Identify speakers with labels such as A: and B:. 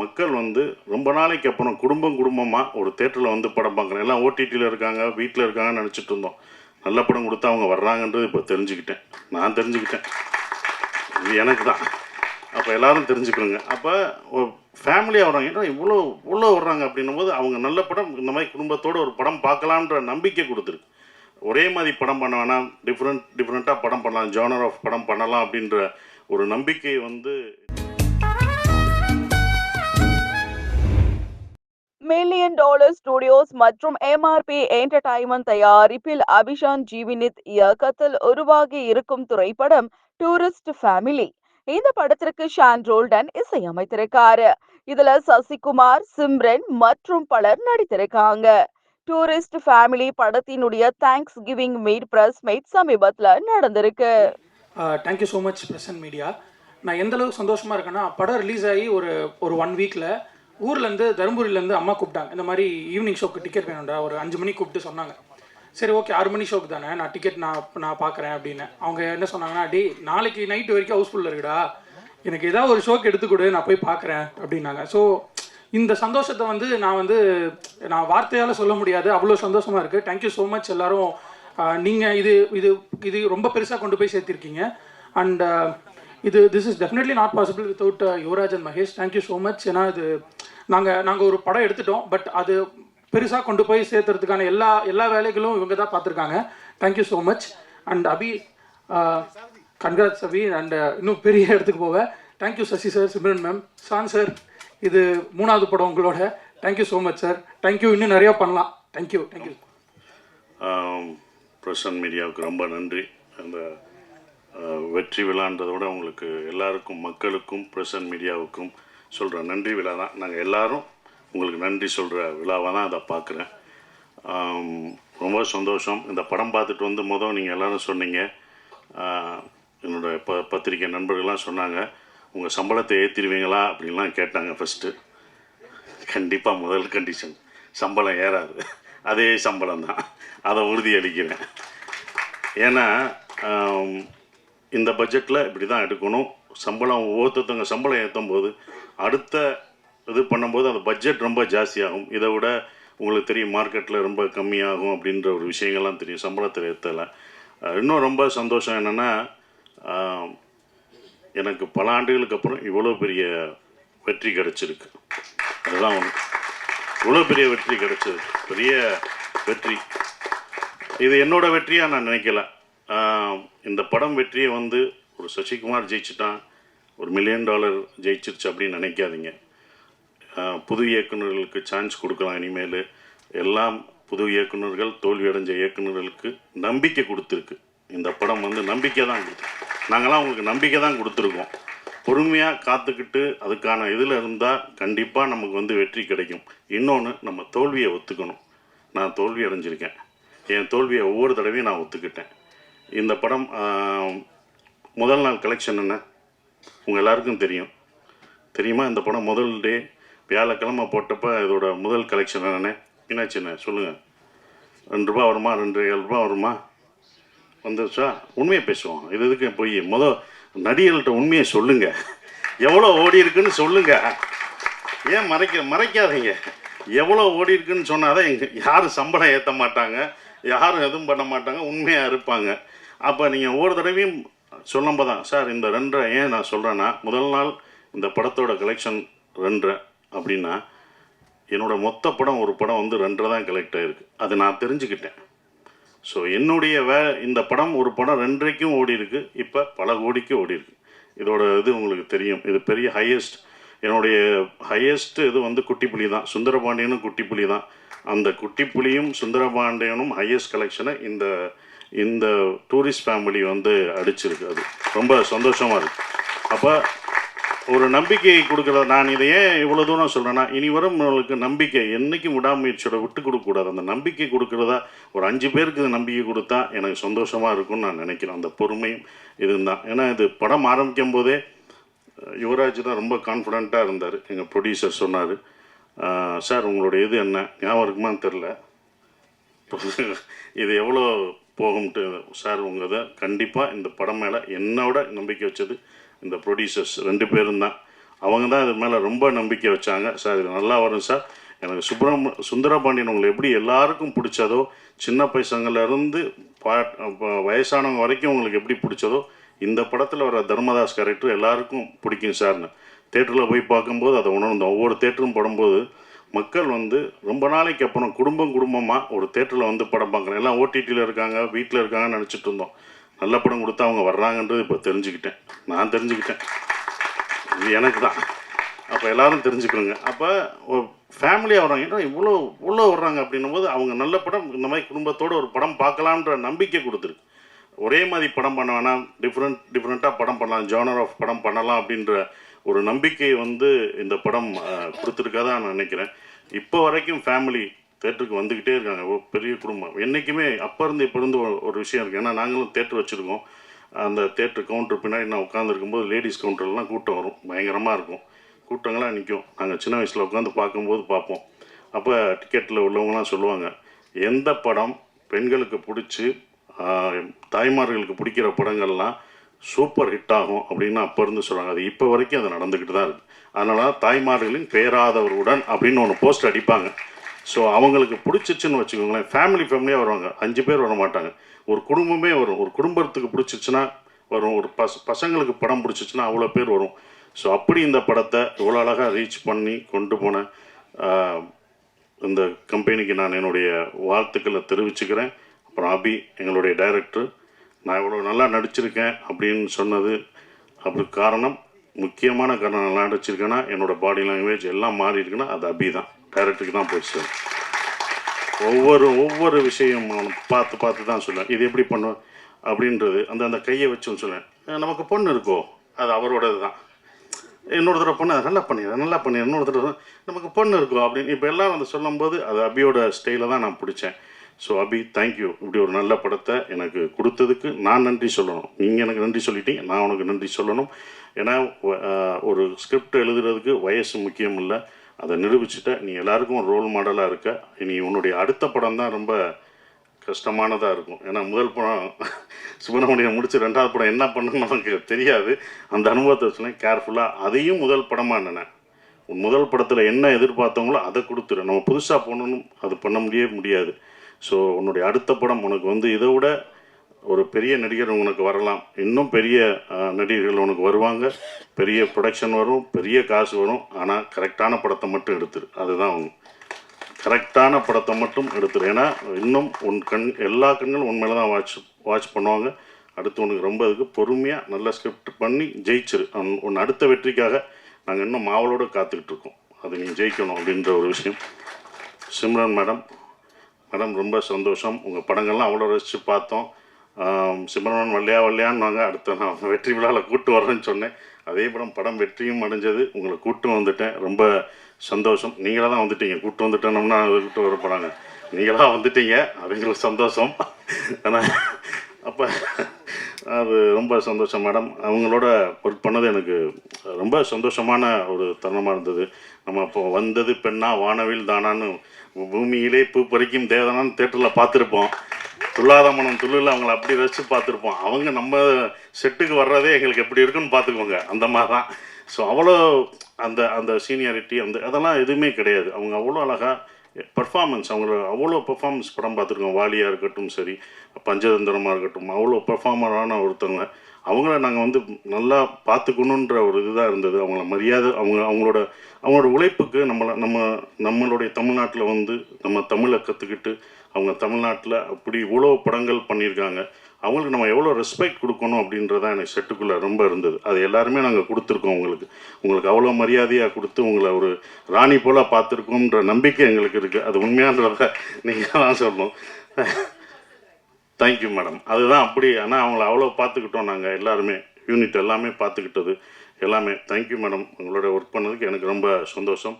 A: மக்கள் வந்து ரொம்ப நாளைக்கு அப்புறம் குடும்பம் குடும்பமாக ஒரு தேட்டரில் வந்து படம் பார்க்குறேன் எல்லாம் ஓடிடியில் இருக்காங்க வீட்டில் இருக்காங்கன்னு நினச்சிட்டு இருந்தோம். நல்ல படம் கொடுத்தா அவங்க வர்றாங்கன்றது இப்போ தெரிஞ்சுக்கிட்டேன். நான் தெரிஞ்சுக்கிட்டேன். இது எனக்கு தான். அப்போ எல்லாரும் தெரிஞ்சுக்கணுங்க. அப்போ ஃபேமிலியாக வர்றாங்க ஏன்னா இவ்வளோ இவ்வளோ வர்றாங்க அப்படின்னும் போது அவங்க நல்ல படம் இந்த மாதிரி குடும்பத்தோடு ஒரு படம் பார்க்கலான்ற நம்பிக்கை கொடுத்துருக்கு. ஒரே மாதிரி படம் பண்ண வேணாம். டிஃப்ரெண்ட் டிஃப்ரெண்ட்டாக படம் பண்ணலாம். ஜானர் ஆஃப் படம் பண்ணலாம் அப்படின்ற ஒரு நம்பிக்கை வந்து
B: மில்லியன் டாலர் ஸ்டுடியோஸ் மற்றும் எம்ஆர்பி என்டர்டைன்மெண்ட் தயாரிப்பில் அபிஷான் ஜீவினித் இயக்கத்தில் உருவாகி இருக்கும் திரைப்படம் டூரிஸ்ட் ஃபேமிலி இந்த படத்திற்கு ஷான் ரோல்டன் இசையமைத்திருக்காரு. இதுல சசிகுமார் சிம்ரன் மற்றும் பலர் நடித்திருக்காங்க. டூரிஸ்ட் ஃபேமிலி படத்தினுடைய thanks giving meet press meet சமீபத்தில் நடந்திருக்கு.
C: Thank you so much present media நான் எந்த அளவுக்கு சந்தோஷமா இருக்கேன்னா படம் ரிலீஸ் ஆகி ஒரு ஒரு ஒன் வீக்ல ஊர்லேருந்து தருமபுரியிலேருந்து அம்மா கூப்பிட்டாங்க. இந்த மாதிரி ஈவினிங் ஷோக்கு டிக்கெட் வேணும்டா. ஒரு அஞ்சு மணிக்கு கூப்பிட்டு சொன்னாங்க. சரி ஓகே ஆறு மணி ஷோக்கு தானே. நான் டிக்கெட் நான் நான் பார்க்குறேன் அப்படின்னு. அவங்க என்ன சொன்னாங்கன்னா டி நாளைக்கு நைட்டு வரைக்கும் ஹவுஸ்ஃபுல்லில் இருக்குடா எனக்கு ஏதாவது ஒரு ஷோக்கு எடுத்து கொடு. நான் போய் பார்க்குறேன். அப்படின்னாங்க. ஸோ இந்த சந்தோஷத்தை வந்து நான் வந்து நான் வார்த்தையால் சொல்ல முடியாது. அவ்வளோ சந்தோஷமாக இருக்குது தேங்க்யூ ஸோ மச் எல்லோரும். நீங்கள் இது இது இது ரொம்ப பெருசாக கொண்டு போய் சேர்த்திருக்கீங்க. அண்ட் இது this is definitely not possible without Yuvaraj and Mahesh thank you so much ஏன்னா இது நாங்கள் நாங்கள் ஒரு படம் எடுத்துட்டோம் பட் அது பெருசாக கொண்டு போய் சேர்த்துறதுக்கான எல்லா எல்லா வேலைகளும் இவங்க தான் பார்த்துருக்காங்க. Thank you so much and Abhi uh, congrats Abhi. And uh, இன்னும் பெரிய இடத்துக்கு போவேன் thank you Sasi sir Simran ma'am Sean sir இது மூணாவது படம் உங்களோட. Thank you so much sir thank you இன்னும் நிறையா பண்ணலாம். தேங்க்யூ தேங்க்யூ
A: பிரசன் மீடியாவுக்கு ரொம்ப நன்றி. அந்த வெற்றி விழான்றதை விட உங்களுக்கு எல்லாருக்கும் மக்களுக்கும் பிரசன்ட் மீடியாவுக்கும் சொல்கிற நன்றி விழா தான். நாங்கள் எல்லாரும் உங்களுக்கு நன்றி சொல்கிற விழாவாக தான் அதை பார்க்குறேன். ரொம்ப சந்தோஷம். இந்த படம் பார்த்துட்டு வந்து மொதல் நீங்கள் எல்லாரும் சொன்னீங்க. என்னோட ப பத்திரிக்கை நண்பர்கள்லாம் சொன்னாங்க. உங்கள் சம்பளத்தை ஏற்றிடுவீங்களா அப்படின்லாம் கேட்டாங்க ஃபஸ்ட்டு கண்டிப்பாக முதல் கண்டிஷன் சம்பளம் ஏறாது. அதே சம்பளம் தான். அதை உறுதியளிக்கிறேன். ஏன்னா இந்த பட்ஜெட்டில் இப்படி தான் எடுக்கணும். சம்பளம் ஒவ்வொருத்தவங்க சம்பளம் ஏற்றும் போது அடுத்த இது பண்ணும்போது அந்த பட்ஜெட் ரொம்ப ஜாஸ்தியாகும். இதை விட உங்களுக்கு தெரியும் மார்க்கெட்டில் ரொம்ப கம்மியாகும் அப்படின்ற ஒரு விஷயங்கள்லாம் தெரியும். சம்பளத்தில் ஏற்றலை இன்னும் ரொம்ப சந்தோஷம் என்னென்னா எனக்கு பல ஆண்டுகளுக்கு அப்புறம் இவ்வளோ பெரிய வெற்றி கிடச்சிருக்கு. அதுதான் ஒன்று இவ்வளோ பெரிய வெற்றி கிடச்சிருக்கு. பெரிய வெற்றி. இது என்னோடய வெற்றியாக நான் நினைக்கல. இந்த படம் வெற்றியை வந்து ஒரு சசிகுமார் ஜெயிச்சுட்டான் ஒரு மில்லியன் டாலர் ஜெயிச்சிருச்சு அப்படின்னு நினைக்காதீங்க. புது இயக்குனர்களுக்கு சான்ஸ் கொடுக்கலாம் இனிமேல். எல்லாம் புது இயக்குனர்கள் தோல்வி அடைஞ்ச இயக்குனர்களுக்கு நம்பிக்கை கொடுத்துருக்கு. இந்த படம் வந்து நம்பிக்கை தான் கொடுத்து நாங்களாம் உங்களுக்கு நம்பிக்கை தான் கொடுத்துருக்கோம். பொறுமையாக காத்துக்கிட்டு அதுக்கான இதில் இருந்தால் கண்டிப்பாக நமக்கு வந்து வெற்றி கிடைக்கும். இன்னொன்று நம்ம தோல்வியை ஒத்துக்கணும். நான் தோல்வி அடைஞ்சிருக்கேன். என் தோல்வியை ஒவ்வொரு தடவையும் நான் ஒத்துக்கிட்டேன். இந்த படம் முதல் நாள் கலெக்ஷன் என்ன? உங்கள் எல்லாருக்கும் தெரியும். தெரியுமா? இந்த படம் முதல் டே வியாழக்கிழமை போட்டப்போ இதோட முதல் கலெக்ஷன் என்னண்ணே என்னாச்சுண்ணே சொல்லுங்கள் ரெண்டு ரூபா வருமா? ரெண்டு ஏழு ரூபா வருமா? வந்துருச்சா? உண்மையை பேசுவோம். இது எதுக்கு போய் முத நடிகர்கள்ட்ட உண்மையை சொல்லுங்கள் எவ்வளோ ஓடி இருக்குன்னு சொல்லுங்கள் ஏன் மறைக்க மறைக்காதீங்க. எவ்வளோ ஓடி இருக்குன்னு சொன்னாதான் எங்கள் யாரும் சம்பளம் ஏற்ற மாட்டாங்க. யாரும் எதுவும் பண்ண மாட்டாங்க உண்மையாக இருப்பாங்க. அப்போ நீங்கள் ஒவ்வொரு தடவையும் சொல்லும்போது தான் சார் இந்த ரெண்டரை ஏன் நான் சொல்கிறேன்னா முதல் நாள் இந்த படத்தோட கலெக்ஷன் ரெண்டரை அப்படின்னா என்னோட மொத்த படம் ஒரு படம் வந்து ரெண்டரை தான் கலெக்ட் ஆகிருக்கு அது நான் தெரிஞ்சுக்கிட்டேன். ஸோ என்னுடைய வே இந்த படம் ஒரு படம் ரெண்டரைக்கும் ஓடி இருக்கு இப்போ பல கோடிக்கு ஓடி இருக்கு. இதோட இது உங்களுக்கு தெரியும். இது பெரிய ஹையஸ்ட் என்னுடைய ஹையஸ்ட் இது வந்து குட்டிப்புலி தான். சுந்தரபாண்டியனும் குட்டிப்புலி தான். அந்த குட்டிப்புலியும் சுந்தரபாண்டியனும் ஹையஸ்ட் கலெக்ஷனை இந்த இந்த டூரிஸ்ட் ஃபேமிலி வந்து அடிச்சிருக்கு அது. ரொம்ப சந்தோஷமாக இருக்கு. அப்போ ஒரு நம்பிக்கை கொடுக்குற நான் இதை ஏன் இவ்வளோ தூரம் சொல்கிறேன்னா இனி வரும் நம்மளுக்கு நம்பிக்கை என்றைக்கும் விடாமுயற்சியோட விட்டு கொடுக்கக்கூடாது. அந்த நம்பிக்கை கொடுக்குறதா ஒரு அஞ்சு பேருக்கு இது நம்பிக்கை கொடுத்தா எனக்கு சந்தோஷமாக இருக்கும்னு நான் நினைக்கிறேன். அந்த பொறுமையும் இதுதான். ஏன்னா இது படம் ஆரம்பிக்கும் போதே யுவராஜ் தான் ரொம்ப கான்ஃபிடண்ட்டாக இருந்தார். எங்கள் ப்ரொடியூசர் சொன்னார். சார் உங்களுடைய இது என்ன? ஞாபகம் இருக்குமான்னு தெரில இது எவ்வளோ போகும்ட்டு சார் உங்கள் இதை கண்டிப்பாக இந்த படம் மேலே என்னோட நம்பிக்கை வச்சது இந்த ப்ரொடியூசர்ஸ் ரெண்டு பேரும் தான். அவங்க தான் இது மேலே ரொம்ப நம்பிக்கை வச்சாங்க. சார் இது நல்லா வரும் சார். எனக்கு சுப்ரம சுந்தரபாண்டியன் உங்களை எப்படி எல்லாருக்கும் பிடிச்சதோ சின்ன பைசங்கள்லேருந்து பாட் வயசானவங்க வரைக்கும் உங்களுக்கு எப்படி பிடிச்சதோ இந்த படத்தில் வர தர்மதாஸ் கேரக்டர் எல்லாருக்கும் பிடிக்கும் சார்னு. தேட்டரில் போய் பார்க்கும்போது அதை உணர்ந்தோம். ஒவ்வொரு தேட்டரும் படும்போது மக்கள் வந்து ரொம்ப நாளைக்கு அப்புறம் குடும்பம் குடும்பமாக ஒரு தேட்டரில் வந்து படம் பார்க்குறேன். எல்லாம் ஓடிடியில் இருக்காங்க வீட்டில் இருக்காங்கன்னு நினச்சிட்டு இருந்தோம். நல்ல படம் கொடுத்தா அவங்க வர்றாங்கன்றது இப்போ தெரிஞ்சுக்கிட்டேன். நான் தெரிஞ்சுக்கிட்டேன். இது எனக்கு தான். அப்போ எல்லாரும் தெரிஞ்சுக்கணுங்க. அப்போ ஃபேமிலியாக வர்றாங்க. ஏன்னா இவ்வளோ இவ்வளோ வர்றாங்க? அப்படின்னும் போது அவங்க நல்ல படம் இந்த மாதிரி குடும்பத்தோடு ஒரு படம் பார்க்கலான்ற நம்பிக்கை கொடுத்துருக்கு. ஒரே மாதிரி படம் பண்ண வேணாம். டிஃப்ரெண்ட் டிஃப்ரெண்ட்டாக படம் பண்ணலாம். ஜானர் ஆஃப் படம் பண்ணலாம் அப்படின்ற ஒரு நம்பிக்கை வந்து இந்த படம் கொடுத்துருக்காதான் நான் நினைக்கிறேன். இப்போ வரைக்கும் ஃபேமிலி தேட்டருக்கு வந்துக்கிட்டே இருக்காங்க. பெரிய குடும்பம். என்றைக்குமே அப்போ இருந்து இப்போ இருந்து ஒரு- விஷயம் இருக்குது ஏன்னா நாங்களும் தேட்டர் வச்சுருக்கோம். அந்த தேட்டர் கவுண்டர் பின்னாடி நான் உட்காந்துருக்கும்போது லேடிஸ் கவுண்டர்லாம் கூட்டம் வரும். பயங்கரமாக இருக்கும். கூட்டங்களாக நிற்கும் நாங்கள் சின்ன வயசில் உட்காந்து பார்க்கும்போது பார்ப்போம். அப்போ டிக்கெட்டில் உள்ளவங்களாம் சொல்லுவாங்க எந்த படம் பெண்களுக்கு பிடிச்சி தாய்மார்களுக்கு பிடிக்கிற படங்கள்லாம் சூப்பர் ஹிட் ஆகும் அப்படின்னு அப்போ இருந்து சொல்கிறாங்க அது இப்போ வரைக்கும் அது நடந்துக்கிட்டு தான் இருக்குது அதனால தாய்மார்களின் பேராதவருடன் அப்படின்னு ஒன்று போஸ்ட் அடிப்பாங்க. ஸோ அவங்களுக்கு பிடிச்சிச்சுன்னு வச்சுக்கோங்களேன். ஃபேமிலி ஃபேமிலியாக வருவாங்க. அஞ்சு பேர் வர மாட்டாங்க. ஒரு குடும்பமே வரும். ஒரு குடும்பத்துக்கு பிடிச்சிச்சுன்னா வரும். ஒரு பச பசங்களுக்கு படம் பிடிச்சிச்சுன்னா அவ்வளோ பேர் வரும். ஸோ அப்படி இந்த படத்தை இவ்வளோ அழகாக ரீச் பண்ணி கொண்டு போன இந்த கம்பெனிக்கு நான் என்னுடைய வாழ்த்துக்களை தெரிவிச்சுக்கிறேன். அப்புறம் அபி எங்களுடைய டைரக்டர் நான் இவ்வளோ நல்லா நடிச்சிருக்கேன் அப்படின்னு சொன்னது அப்படி காரணம் முக்கியமான காரணம் நல்லா நடிச்சிருக்கேன்னா என்னோடய பாடி லாங்குவேஜ் எல்லாம் மாறி இருக்குன்னா அது அபி தான். டைரக்டருக்கு தான் போய் சேரும். ஒவ்வொரு ஒவ்வொரு விஷயம் பார்த்து பார்த்து தான் சொல்லுவேன். இது எப்படி பண்ணுவேன் அப்படின்றது அந்த அந்த கையை வச்சுன்னு சொல்லுவேன். நமக்கு பொண்ணு இருக்கோ? அது அவரோடது தான். இன்னொரு தடவை பொண்ணு அதை நல்லா பண்ணிடுறேன் நல்லா பண்ணிடுறேன் இன்னொரு தடவை நமக்கு பொண்ணு இருக்கோ? அப்படின்னு. இப்போ எல்லாரும் வந்து சொல்லும்போது அது அபியோட ஸ்டைலை தான் நான் பிடிச்சேன். ஸோ அபி தேங்க்யூ இப்படி ஒரு நல்ல படத்தை எனக்கு கொடுத்ததுக்கு நான் நன்றி சொல்லணும். நீங்கள் எனக்கு நன்றி சொல்லிட்டீங்க நான் உனக்கு நன்றி சொல்லணும். ஏன்னா ஒரு ஸ்கிரிப்ட் எழுதுறதுக்கு வயசு முக்கியம் இல்லை. அதை நிரூபிச்சுட்ட நீ எல்லாருக்கும் ஒரு ரோல் மாடலாக இருக்க. நீ உன்னுடைய அடுத்த படம் தான் ரொம்ப கஷ்டமானதாக இருக்கும். ஏன்னா முதல் படம் சுப்பிரமணியம் முடிச்சு ரெண்டாவது படம் என்ன பண்ணணும்னு நமக்கு தெரியாது. அந்த அனுபவத்தை வச்சுலேன் கேர்ஃபுல்லாக அதையும் முதல் படமாக நினை முதல் படத்தில் என்ன எதிர்பார்த்தவங்களோ அதை கொடுத்துரு. நம்ம புதுசாக போகணும்னு அது பண்ண முடியவே முடியாது. ஸோ உன்னுடைய அடுத்த படம் உனக்கு வந்து இதை விட ஒரு பெரிய நடிகர் உனக்கு வரலாம். இன்னும் பெரிய நடிகர்கள் உனக்கு வருவாங்க. பெரிய ப்ரொடக்ஷன் வரும் பெரிய காசு வரும். ஆனால் கரெக்டான படத்தை மட்டும் எடுத்துரு. அதுதான் அவங்க கரெக்டான படத்தை மட்டும் எடுத்துரு. ஏன்னா இன்னும் உன் கண் எல்லா கண்களும் உன் மேலே தான் வாட்ச் வாட்ச் பண்ணுவாங்க. அடுத்து உனக்கு ரொம்ப இதுக்கு பொறுமையாக நல்ல ஸ்கிரிப்ட் பண்ணி ஜெயிச்சிரு. உன்- உன் அடுத்த வெற்றிக்காக நாங்கள் இன்னும் மாவலோடு காத்துக்கிட்டு இருக்கோம். அது நீ ஜெயிக்கணும் அப்படின்ற ஒரு விஷயம். சிம்ரன் மேடம் மேடம் ரொம்ப சந்தோஷம். உங்கள் படங்கள்லாம் அவ்வளோ ரசித்து பார்த்தோம். சிம்மரமன் வல்லையா வல்லையான்னு அடுத்த நான் வெற்றி விழாவில் கூட்டு வர்றேன்னு சொன்னேன். அதே படம் படம் வெற்றியும் அடைஞ்சது. உங்களை கூட்டு வந்துட்டேன். ரொம்ப சந்தோஷம். நீங்களாக தான் வந்துட்டீங்க. கூட்டு வந்துட்டேனோம்னா கூட்டு வர போகிறாங்க நீங்களாக வந்துட்டீங்க. அப்படிங்கிற சந்தோஷம். ஆனால் அப்போ அது ரொம்ப சந்தோஷம் மேடம். அவங்களோட ஒர்க் பண்ணது எனக்கு ரொம்ப சந்தோஷமான ஒரு தருணமாக இருந்தது. நம்ம இப்போ வந்தது பெண்ணா வானவில் தானான்னு பூமியிலே பூ பறிக்கும் தேவதானான்னு தேட்டரில் பார்த்துருப்போம். துல்லாத மனம் துள்ளில் அவங்கள அப்படி ரசித்து பார்த்துருப்போம். அவங்க நம்ம செட்டுக்கு வர்றதே எங்களுக்கு எப்படி இருக்குன்னு பார்த்துக்கோங்க. அந்த மாதிரி தான் ஸோ அவ்வளோ அந்த அந்த சீனியாரிட்டி அந்த அதெல்லாம் எதுவுமே கிடையாது. அவங்க அவ்வளோ அழகாக பர்ஃபார்மன்ஸ் அவங்கள அவ்வளோ பெர்ஃபார்மன்ஸ் படம் பார்த்துருக்கோம். வாலியாக இருக்கட்டும் சரி பஞ்சதந்திரமாக இருக்கட்டும் அவ்வளோ பெர்ஃபார்மரான ஒருத்தவங்க. அவங்கள நாங்கள் வந்து நல்லா பார்த்துக்கணுன்ற ஒரு இதுதான் இருந்தது. அவங்கள மரியாதை அவங்க அவங்களோட அவங்களோட உழைப்புக்கு நம்மளை நம்ம நம்மளுடைய தமிழ்நாட்டில் வந்து நம்ம தமிழை கற்றுக்கிட்டு அவங்க தமிழ்நாட்டில் அப்படி இவ்வளோ படங்கள் பண்ணியிருக்காங்க. அவங்களுக்கு நம்ம எவ்வளோ ரெஸ்பெக்ட் கொடுக்கணும் அப்படின்றதான் எனக்கு செட்டுக்குள்ளே ரொம்ப இருந்தது. அது எல்லாருமே நாங்கள் கொடுத்துருக்கோம் உங்களுக்கு உங்களுக்கு அவ்வளோ மரியாதையாக கொடுத்து உங்களை ஒரு ராணி போல் பார்த்துருக்கோன்ற நம்பிக்கை எங்களுக்கு இருக்குது அது உண்மையான்றத நீங்கள் தான் சொல்லணும். தேங்க்யூ மேடம் அதுதான் அப்படி ஆனால் அவங்கள அவ்வளோ பார்த்துக்கிட்டோம் நாங்கள் எல்லாருமே. யூனிட் எல்லாமே பார்த்துக்கிட்டது. எல்லாமே தேங்க்யூ மேடம் உங்களோட ஒர்க் பண்ணதுக்கு எனக்கு ரொம்ப சந்தோஷம்.